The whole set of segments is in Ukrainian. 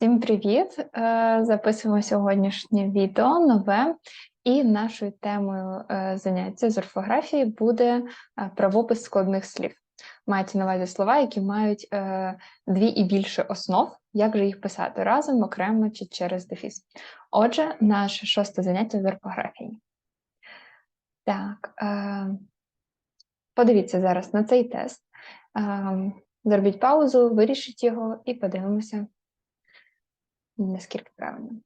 Всім привіт! Е, Записуємо сьогоднішнє відео нове, і нашою темою е, заняття з орфографії буде е, правопис складних слів. Мається на увазі слова, які мають дві і більше основ, як же їх писати разом, окремо чи через дефіс. Отже, наше шосте заняття з орфографії. Так, подивіться зараз на цей тест. Зробіть паузу, вирішіть його і подивимося наскільки правильно.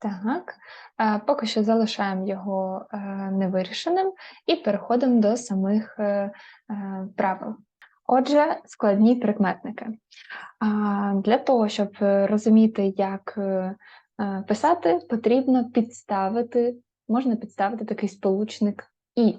Так, поки що залишаємо його е, невирішеним і переходимо до самих е, е, правил. Отже, складні прикметники. Для того, щоб розуміти, як писати, потрібно підставити, можна підставити такий сполучник І.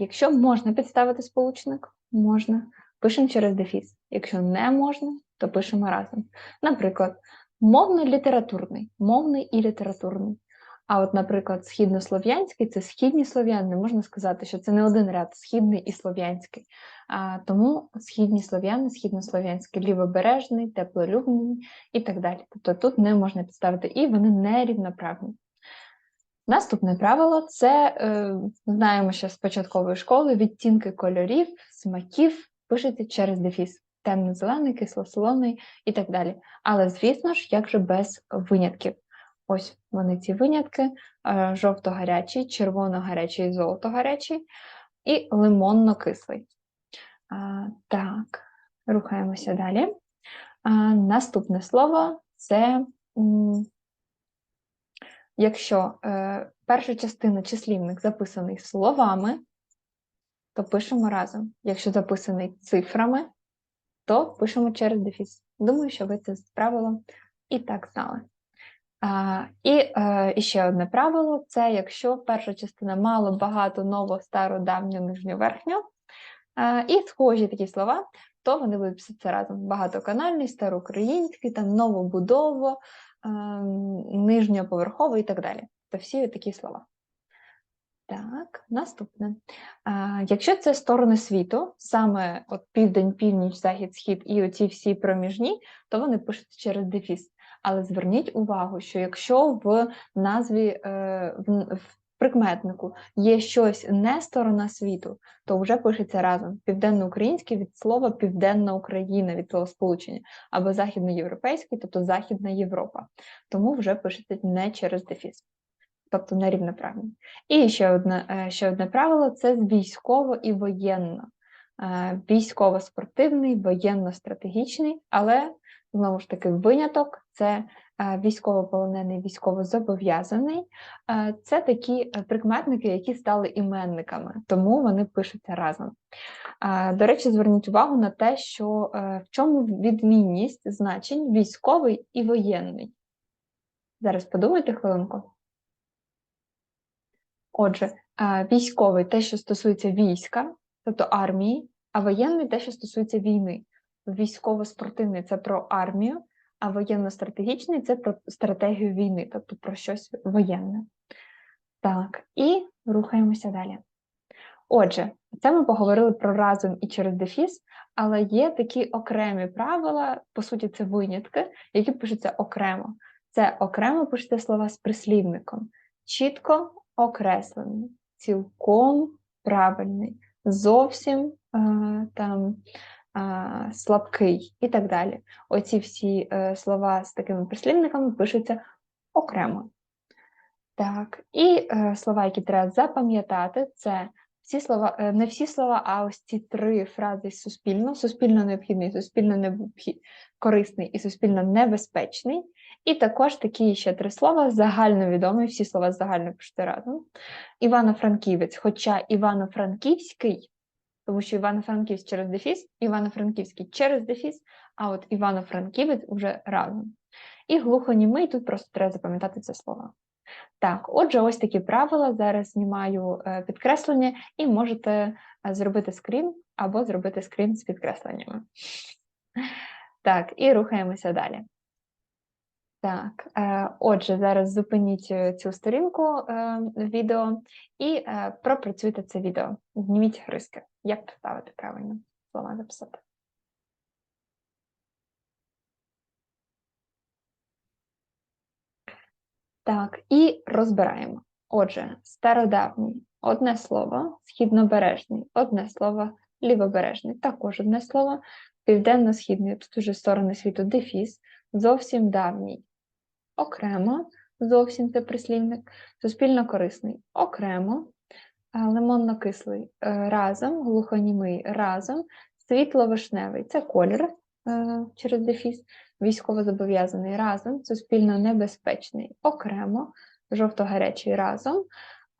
Якщо можна підставити сполучник, можна, пишемо через дефіс. Якщо не можна, то пишемо разом. Наприклад, мовно-літературний, мовний і літературний. А от, наприклад, східнослов'янський це східні слов'яни, можна сказати, що це не один ряд східний і слов'янський. А, Тому східні слов'яни, східнослов'янський, лівобережний, теплолюбний і так далі. Тобто тут не можна підставити і вони не рівноправні. Наступне правило це е, знаємо ще з початкової школи відтінки кольорів, смаків пишеться через дефіс. Темно-зелений, кисло-солоний і так далі. Але, звісно ж, як же без винятків. Ось вони ці винятки: е, жовто-гарячий, червоно-гарячий, золото-гарячий і лимонно-кислий. Так, рухаємося далі. А, Наступне слово це Якщо е, перша частина числівник записаний словами, то пишемо разом. Якщо записаний цифрами, то пишемо через дефіс. Думаю, що ви це правило і так знали. А, І е, ще одне правило: це якщо перша частина мало багато ново, старо, давню, нижню, верхню, е, і схожі такі слова, то вони будуть писатися разом. Багатоканальний, староукраїнський, там новобудово, нижньоповерховий і так далі. То всі такі слова. Так, наступне. А, Якщо це сторони світу, саме от південь, північ, захід, схід і оці всі проміжні, то вони пишуть через дефіс. Але зверніть увагу, що якщо в назві е, в прикметнику є щось не сторона світу, то вже пишеться разом південноукраїнський від слова Південна Україна від слова сполучення, або західноєвропейський, тобто Західна Європа. Тому вже пишеться не через дефіс. Тобто нерівноправні. І ще одне е, ще одне правило це військово і воєнно. Е, військово-спортивний, воєнно-стратегічний, але знову ж таки виняток це Е, військовополонений, військовозобов'язаний е, це такі е, прикметники, які стали іменниками, тому вони пишуться разом. До речі, зверніть увагу на те, що в чому відмінність значень військовий і воєнний. Зараз подумайте хвилинку. Отже, військовий те, що стосується війська, тобто армії, а воєнний те, що стосується війни. Військово-спортивний це про армію, а воєнно-стратегічний це про стратегію війни, тобто про щось воєнне. Так, і рухаємося далі. Отже, це ми поговорили про разом і через дефіс, але є такі окремі правила, по суті, це винятки, які пишуться окремо. Це окремо пишете слова з прислівником. Чітко окреслений, цілком правильний, зовсім е, там слабкий і так далі. Оці всі е, слова з такими прислівниками пишуться окремо. Так, і е, слова, які треба запам'ятати, це всі слова, е, не всі слова, а ось ці три фрази суспільно, суспільно необхідний, суспільно необхід, корисний і суспільно небезпечний. І також такі ще три слова загальновідомі, всі слова загально пишете разом. Івано-Франківець, хоча Івано-Франківський тому що Івано-Франківськ через дефіс, Івано-Франківський через дефіс, а от Івано-Франківець вже разом. І глухонімий тут просто треба запам'ятати це слово. Так, отже, ось такі правила. Зараз знімаю е, підкреслення, і можете е, зробити скрін або зробити скрін з підкресленнями. Так, і рухаємося далі. Так, е, отже, зараз зупиніть е, цю сторінку е, відео і пропрацюйте це відео. Зніміть гризки. Як поставити правильно слова записати. Так, і розбираємо. Отже, стародавній одне слово, східнобережний одне слово, лівобережний також одне слово, південно-східний уже сторони світу дефіс, зовсім давній окремо, зовсім це прислівник, суспільно корисний окремо, лимонно-кислий е, разом, глухонімий разом, світло-вишневий це колір е, через дефіс, військово-зобов'язаний разом, суспільно небезпечний окремо, жовто-гарячий разом,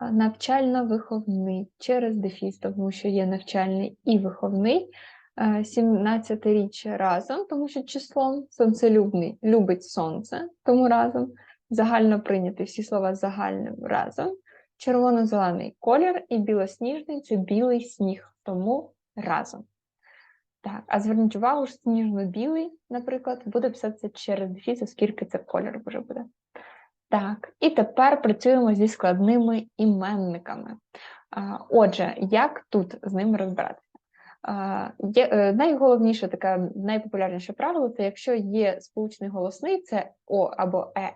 навчально-виховний через дефіс, тому що є навчальний і виховний. 17-річчя разом, тому що числом сонцелюбний любить сонце, тому разом. Загально прийняти всі слова загальним разом. Червоно-зелений колір і білосніжний це білий сніг, тому разом. Так, а зверніть увагу, що сніжно-білий, наприклад, буде писатися через дефіс, оскільки це колір вже буде. Так, і тепер працюємо зі складними іменниками. Отже, як тут з ними розбиратися? Є е, найголовніше таке найпопулярніше правило це якщо є сполучний голосний, це О або Е,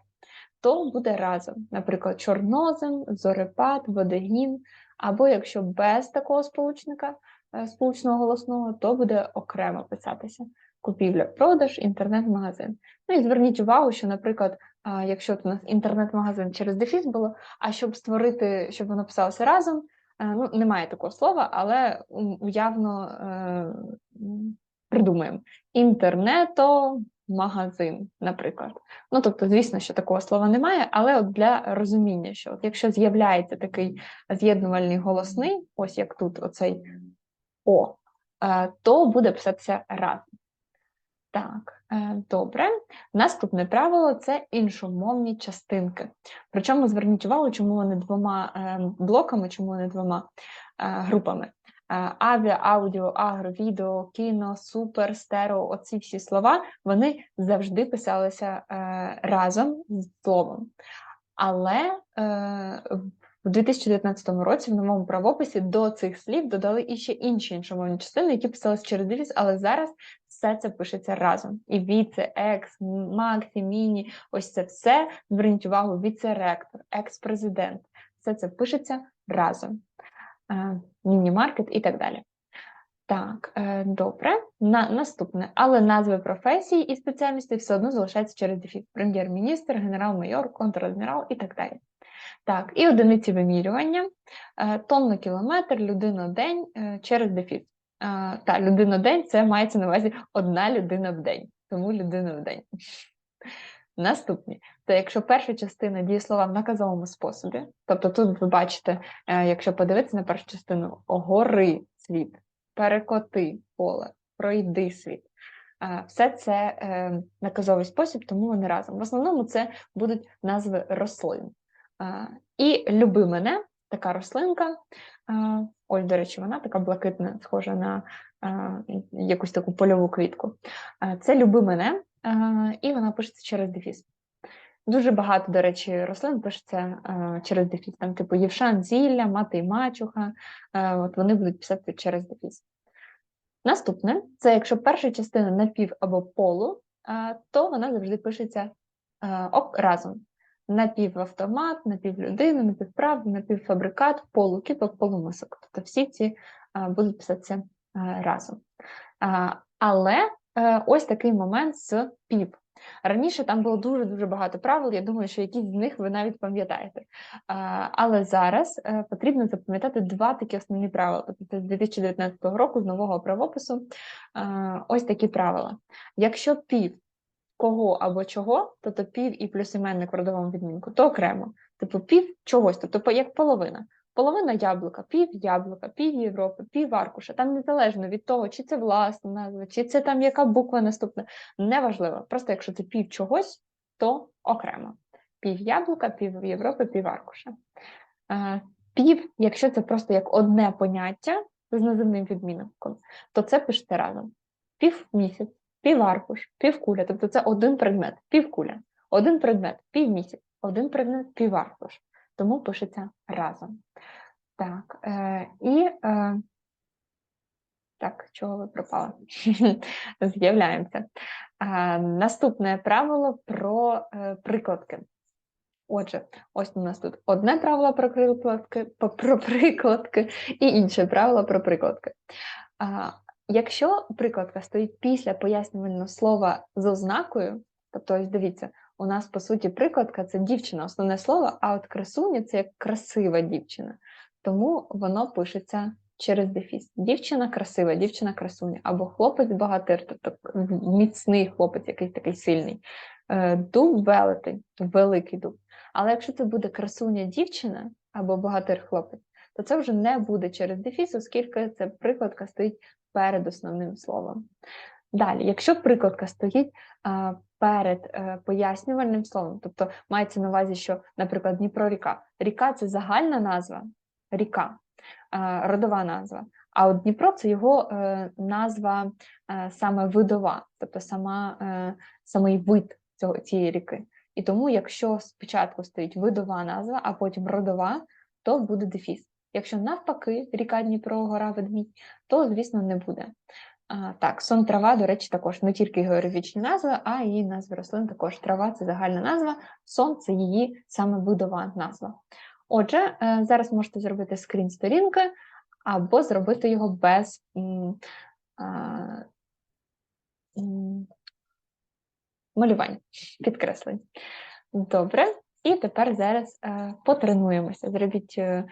то буде разом. Наприклад, чорнозем, зорепад, водогін, або якщо без такого сполучника е, сполучного голосного, то буде окремо писатися. Купівля, продаж, інтернет-магазин. Ну і зверніть увагу, що, наприклад, якщо у нас інтернет-магазин через дефіс було, а щоб створити, щоб воно писалося разом, ну, немає такого слова, але уявно е, придумаємо інтернето. Магазин, наприклад. Ну, тобто, звісно, що такого слова немає, але от для розуміння, що от якщо з'являється такий з'єднувальний голосний, ось як тут оцей О, е, то буде писатися разом. Так, е, добре. Наступне правило це іншомовні частинки. Причому зверніть увагу, чому вони двома е, блоками, чому вони двома е, групами. Авіа, аудіо, агро, відео, кіно, супер, стерео, оці всі слова вони завжди писалися разом з словом. Але у 2019 році в новому правописі до цих слів додали іще інші іншомовні частини, які писалися через дефіс, але зараз все це пишеться разом. І віце, екс, максі, міні, ось це все. Зверніть увагу, віце-ректор, екс-президент. Все це пишеться разом. Е, міні-маркет і так далі. Так, е, добре. На, Наступне. Але назви професій і спеціальностей все одно залишаються через дефіс. Прем'єр-міністр, генерал-майор, контр-адмірал і так далі. Так, і одиниці вимірювання, е, тонна кілометр, людина день через дефіс. Та, людина в день це мається на увазі одна людина в день, тому людина в день. Наступні, то якщо перша частина дієслова в наказовому способі, тобто тут ви бачите, е, якщо подивитися на першу частину гори світ, перекоти поле, пройди світ, все це е, наказовий спосіб, тому вони разом. В основному це будуть назви рослин. І люби мене, така рослинка, Ось, до речі, вона така блакитна, схожа на якусь таку польову квітку. Це люби мене, і вона пишеться через дефіс. Дуже багато, до речі, рослин пишеться через дефіс. Там, типу, Євшан, зілля, мати і мачуха, от вони будуть писати через дефіс. Наступне це якщо перша частина напів або полу, то вона завжди пишеться разом напівавтомат, напівлюдина, напівправда, напівфабрикат, полукіток, полумисок. Тобто всі ці будуть писатися разом. Але е, ось такий момент з пів. Раніше там було дуже-дуже багато правил, я думаю, що якісь з них ви навіть пам'ятаєте. Але зараз е, потрібно запам'ятати два такі основні правила. Тобто з 2019 року, з нового правопису, ось такі правила. Якщо пів кого або чого, тобто пів і плюс іменник в родовому відмінку, то окремо. Типу пів чогось, тобто як половина. Половина яблука, пів яблука, пів Європи, пів аркуша. Там незалежно від того, чи це власна назва, чи це там яка буква наступна. Неважливо. Просто якщо це пів чогось, то окремо. Пів яблука, пів Європи, пів аркуша. Пів, якщо це просто як одне поняття з називним відмінком, то це пишете разом. Пів місяць, піваркуш, півкуля, тобто це один предмет, півкуля. Один предмет півмісяць, один предмет піваркуш, тому пишеться разом. Так, е, і е, так, чого ви пропали? З'являємося. Е, наступне правило про е, прикладки. Отже, ось у нас тут одне правило про прикладки, про прикладки і інше правило про прикладки. Якщо прикладка стоїть після пояснювального слова з ознакою, тобто, ось дивіться, у нас по суті прикладка це дівчина, основне слово, а от красуня це як красива дівчина. Тому воно пишеться через дефіс. Дівчина красива, дівчина красуня, або хлопець багатир, тобто міцний хлопець, якийсь такий сильний. Е, дуб велетень, великий дуб. Але якщо це буде красуня дівчина або багатир хлопець, то це вже не буде через дефіс, оскільки це прикладка стоїть перед основним словом. Далі, якщо прикладка стоїть перед е, пояснювальним словом, тобто мається на увазі, що, наприклад, Дніпро ріка. Ріка це загальна назва, ріка, родова назва. А от Дніпро це його е, назва е, саме видова, тобто сама, е, самий вид цього, цієї ріки. І тому, якщо спочатку стоїть видова назва, а потім родова, то буде дефіс. Якщо навпаки, ріка Дніпро, гора ведмідь, то, звісно, не буде. А, Так, сон трава, до речі, також не тільки географічні назви, а і назви рослин також трава це загальна назва, сон це її саме видова назва. Отже, е, зараз можете зробити скрін сторінки або зробити його без малювань, підкреслень. Добре, і тепер зараз е, потренуємося. Зробіть е,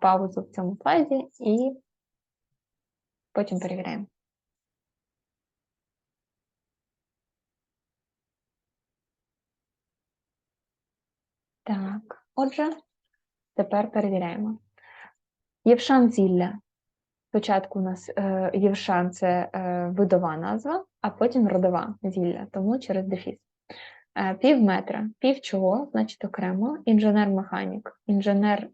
паузу в цьому слайді і потім перевіряємо. Так, отже, тепер перевіряємо. Євшан зілля Спочатку у нас е, Євшан це е, видова назва, а потім родова зілля, тому через дефіс. Е, пів метра, пів чого, значить окремо, інженер-механік, інженер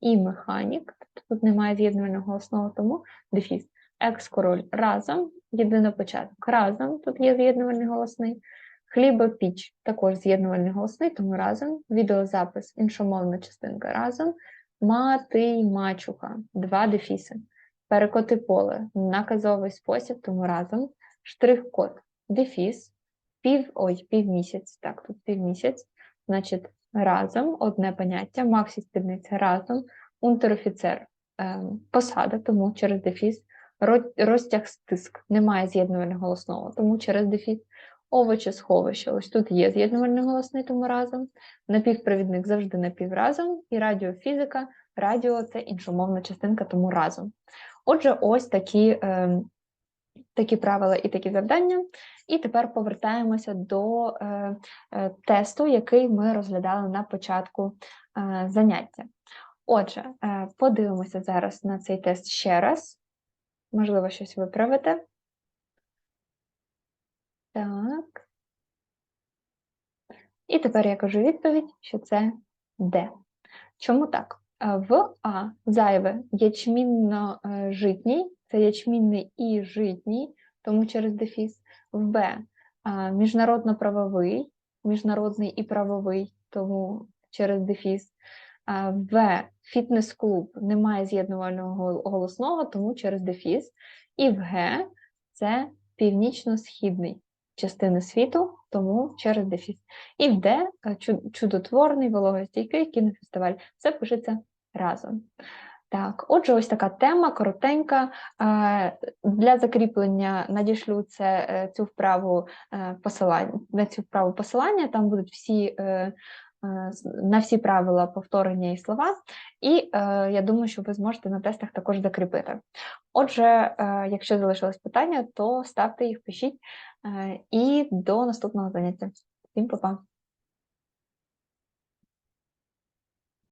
і механік, тобто тут немає з'єднувального основу, тому дефіс. Екс-король разом, єдинопочаток разом, тут є з'єднувальний голосний. Хлібопіч також з'єднувальний голосний, тому разом. Відеозапис, іншомовна частинка разом. Мати й мачуха, два дефіси перекоти поле, наказовий спосіб, тому разом, штрих-код, дефіс, пів, ой, півмісяць, так, тут півмісяць, значить, разом, одне поняття, Максі спідниця разом, унтерофіцер, е, посада, тому через дефіс, розтяг стиск, немає з'єднувального голосного, тому через дефіс. Овочі сховище. Ось тут є з'єднувальний голосний, тому разом. Напівпровідник завжди напівразом, і радіофізика. Радіо це іншомовна частинка, тому разом. Отже, ось такі е, такі правила і такі завдання. І тепер повертаємося до е, е, тесту, який ми розглядали на початку е, заняття. Отже, е, подивимося зараз на цей тест ще раз. Можливо, щось виправити. Так. І тепер я кажу відповідь, що це Д. Чому так? В А зайве ячмінно-житній, це ячмінний і житній, тому через дефіс. В Б міжнародно-правовий, міжнародний і правовий, тому через дефіс. В фітнес-клуб немає з'єднувального голосного, тому через дефіс. І в Г це північно-східний частини світу, тому через дефіс. І в Д чудотворний, вологостійкий кінофестиваль. Це пишеться разом. Так, отже, ось така тема коротенька. Для закріплення надішлю це е, цю вправу е, посилання на цю вправу посилання. Там будуть всі е, на всі правила повторення і слова, і я думаю, що ви зможете на тестах також закріпити. Отже, якщо залишилось питання, то ставте їх, пишіть і до наступного заняття. Всім па-па!